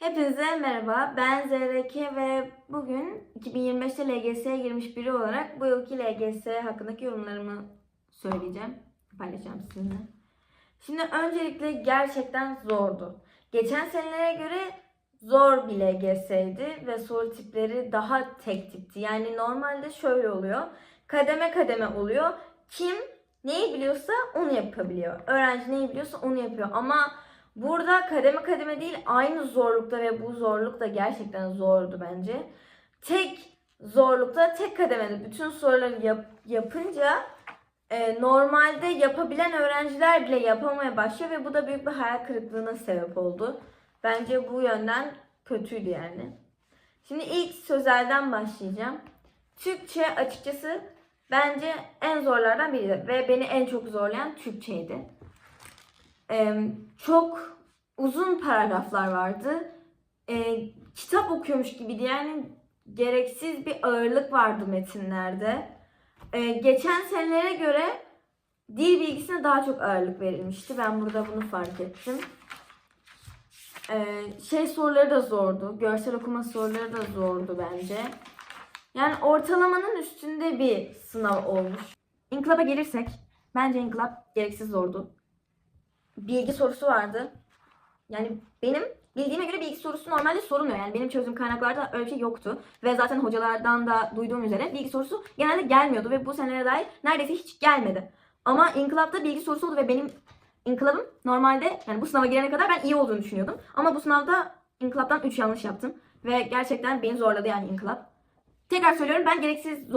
Hepinize merhaba. Ben ZRK ve bugün 2025'te LGS'ye girmiş biri olarak bu yılki LGS hakkındaki yorumlarımı söyleyeceğim. Paylaşacağım sizinle. Şimdi öncelikle gerçekten zordu. Geçen senelere göre zor bir LGS'ydi ve soru tipleri daha tek tipti. Yani normalde şöyle oluyor. Kademe kademe oluyor. Kim neyi biliyorsa onu yapabiliyor. Öğrenci neyi biliyorsa onu yapıyor. Ama Burada kademe kademe değil aynı zorlukta ve bu zorluk da gerçekten zordu bence. Tek zorlukta tek kademede bütün soruları yap- yapınca e, normalde yapabilen öğrenciler bile yapamaya başlıyor ve bu da büyük bir hayal kırıklığına sebep oldu. Bence bu yönden kötüydü yani. Şimdi ilk sözelden başlayacağım. Türkçe açıkçası bence en zorlardan biriydi ve beni en çok zorlayan Türkçeydi. Ee, çok uzun paragraflar vardı. Ee, kitap okuyormuş gibiydi. Yani gereksiz bir ağırlık vardı metinlerde. Ee, geçen senelere göre dil bilgisine daha çok ağırlık verilmişti. Ben burada bunu fark ettim. Ee, şey soruları da zordu. Görsel okuma soruları da zordu bence. Yani ortalamanın üstünde bir sınav olmuş. İnkılaba gelirsek bence inkılap gereksiz zordu bilgi sorusu vardı. Yani benim bildiğime göre bilgi sorusu normalde sorulmuyor. Yani benim çözüm kaynaklarda öyle bir şey yoktu. Ve zaten hocalardan da duyduğum üzere bilgi sorusu genelde gelmiyordu ve bu senelere dair neredeyse hiç gelmedi. Ama inkılapta bilgi sorusu oldu ve benim inkılabım normalde yani bu sınava girene kadar ben iyi olduğunu düşünüyordum. Ama bu sınavda inkılaptan 3 yanlış yaptım. Ve gerçekten beni zorladı yani inkılap. Tekrar söylüyorum ben gereksiz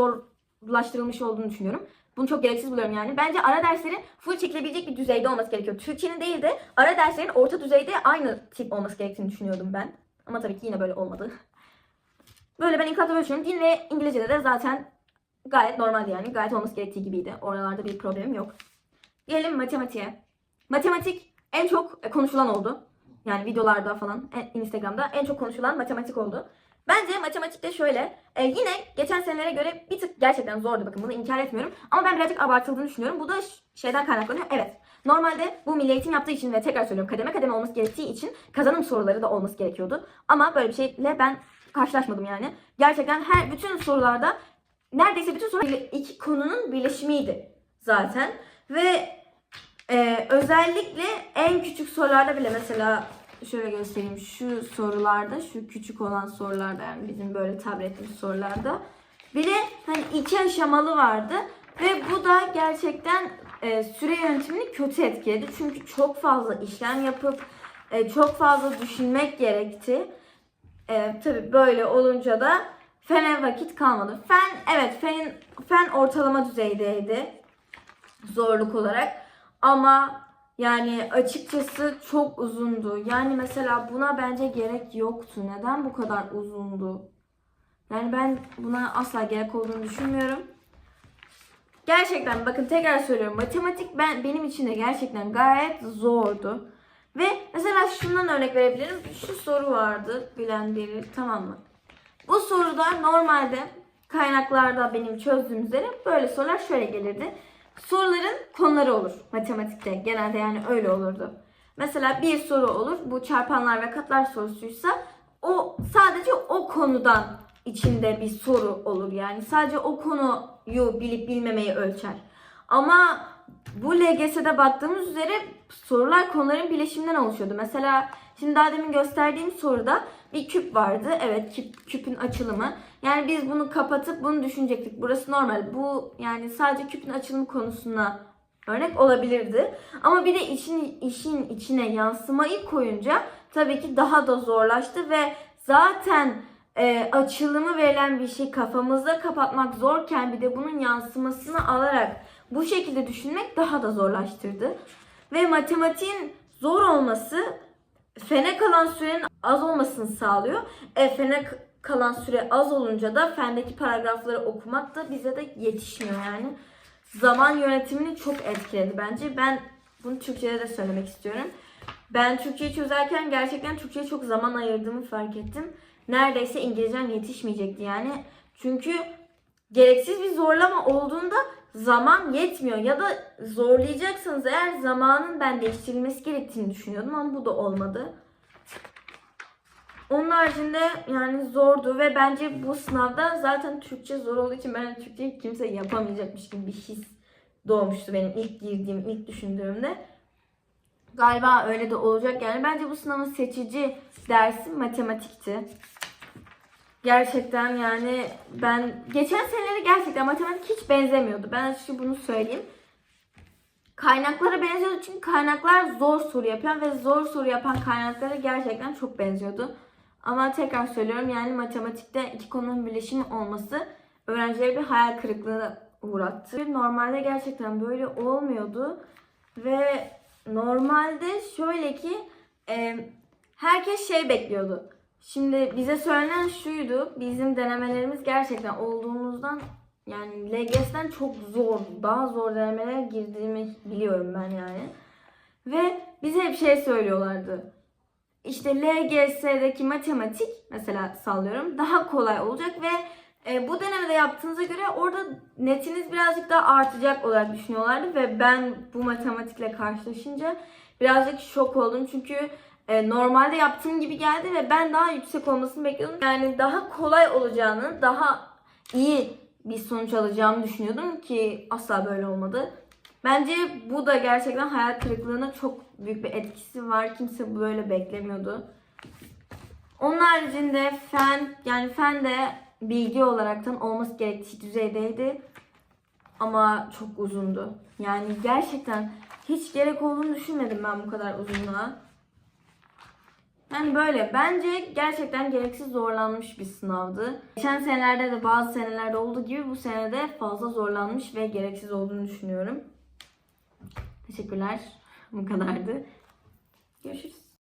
zorlaştırılmış olduğunu düşünüyorum. Bunu çok gereksiz buluyorum yani. Bence ara derslerin full çekilebilecek bir düzeyde olması gerekiyor. Türkçenin değil de ara derslerin orta düzeyde aynı tip olması gerektiğini düşünüyordum ben. Ama tabii ki yine böyle olmadı. Böyle ben inkılapta böyle düşünüyorum. Ve İngilizce'de de zaten gayet normaldi yani. Gayet olması gerektiği gibiydi. Oralarda bir problemim yok. Gelelim matematiğe. Matematik en çok konuşulan oldu. Yani videolarda falan, e, Instagram'da en çok konuşulan matematik oldu. Bence matematikte şöyle, e, yine geçen senelere göre bir tık gerçekten zordu bakın bunu inkar etmiyorum. Ama ben birazcık abartıldığını düşünüyorum. Bu da şeyden kaynaklanıyor. Evet, normalde bu milli eğitim yaptığı için ve tekrar söylüyorum kademe kademe olması gerektiği için kazanım soruları da olması gerekiyordu. Ama böyle bir şeyle ben karşılaşmadım yani. Gerçekten her bütün sorularda neredeyse bütün sorular iki konunun birleşimiydi zaten. Ve e, özellikle en küçük sorularda bile mesela şöyle göstereyim. Şu sorularda, şu küçük olan sorularda yani bizim böyle tabletli sorularda bile hani iki aşamalı vardı ve bu da gerçekten e, süre yönetimini kötü etkiledi. Çünkü çok fazla işlem yapıp e, çok fazla düşünmek gerekti. E, tabii böyle olunca da fene vakit kalmadı. Fen evet fen fen ortalama düzeydeydi zorluk olarak ama yani açıkçası çok uzundu. Yani mesela buna bence gerek yoktu. Neden bu kadar uzundu? Yani ben buna asla gerek olduğunu düşünmüyorum. Gerçekten bakın tekrar söylüyorum. Matematik ben benim için de gerçekten gayet zordu. Ve mesela şundan örnek verebilirim. Şu soru vardı bilen biri tamam mı? Bu soruda normalde kaynaklarda benim çözdüğüm üzere böyle sorular şöyle gelirdi. Soruların konuları olur matematikte. Genelde yani öyle olurdu. Mesela bir soru olur. Bu çarpanlar ve katlar sorusuysa o sadece o konudan içinde bir soru olur. Yani sadece o konuyu bilip bilmemeyi ölçer. Ama bu LGS'de baktığımız üzere sorular konuların bileşiminden oluşuyordu. Mesela şimdi daha demin gösterdiğim soruda bir küp vardı. Evet küp, küpün açılımı. Yani biz bunu kapatıp bunu düşünecektik. Burası normal. Bu yani sadece küpün açılımı konusuna örnek olabilirdi. Ama bir de işin, işin içine yansımayı koyunca tabii ki daha da zorlaştı ve zaten e, açılımı verilen bir şey kafamızda kapatmak zorken bir de bunun yansımasını alarak bu şekilde düşünmek daha da zorlaştırdı. Ve matematiğin zor olması fene kalan sürenin az olmasını sağlıyor. E, fene kalan süre az olunca da fendeki paragrafları okumak da bize de yetişmiyor yani. Zaman yönetimini çok etkiledi bence. Ben bunu Türkçe'de de söylemek istiyorum. Ben Türkçeyi çözerken gerçekten Türkçe'ye çok zaman ayırdığımı fark ettim. Neredeyse İngilizcem yetişmeyecekti yani. Çünkü gereksiz bir zorlama olduğunda zaman yetmiyor ya da zorlayacaksanız eğer zamanın ben değiştirilmesi gerektiğini düşünüyordum ama bu da olmadı. Onun haricinde yani zordu ve bence bu sınavda zaten Türkçe zor olduğu için ben Türkçeyi kimse yapamayacakmış gibi bir his doğmuştu benim ilk girdiğim, ilk düşündüğümde. Galiba öyle de olacak yani. Bence bu sınavın seçici dersi matematikti. Gerçekten yani ben geçen senelere gerçekten matematik hiç benzemiyordu. Ben açıkçası bunu söyleyeyim. Kaynaklara benziyordu çünkü kaynaklar zor soru yapan ve zor soru yapan kaynaklara gerçekten çok benziyordu. Ama tekrar söylüyorum yani matematikte iki konunun birleşimi olması öğrencileri bir hayal kırıklığına uğrattı. Normalde gerçekten böyle olmuyordu ve normalde şöyle ki e, herkes şey bekliyordu. Şimdi bize söylenen şuydu. Bizim denemelerimiz gerçekten olduğumuzdan yani LGS'den çok zor, daha zor denemelere girdiğimi biliyorum ben yani. Ve bize hep şey söylüyorlardı. İşte LGS'deki matematik mesela sallıyorum daha kolay olacak ve e, bu denemede yaptığınıza göre orada netiniz birazcık daha artacak olarak düşünüyorlardı ve ben bu matematikle karşılaşınca birazcık şok oldum çünkü e, normalde yaptığım gibi geldi ve ben daha yüksek olmasını bekliyordum. Yani daha kolay olacağını, daha iyi bir sonuç alacağımı düşünüyordum ki asla böyle olmadı. Bence bu da gerçekten hayal kırıklığına çok büyük bir etkisi var. Kimse böyle beklemiyordu. Onun haricinde fen, yani fen de bilgi olaraktan olması gerektiği düzeydeydi. Ama çok uzundu. Yani gerçekten hiç gerek olduğunu düşünmedim ben bu kadar uzunluğa. Yani böyle. Bence gerçekten gereksiz zorlanmış bir sınavdı. Geçen senelerde de bazı senelerde olduğu gibi bu senede fazla zorlanmış ve gereksiz olduğunu düşünüyorum. Teşekkürler. Bu kadardı. Görüşürüz.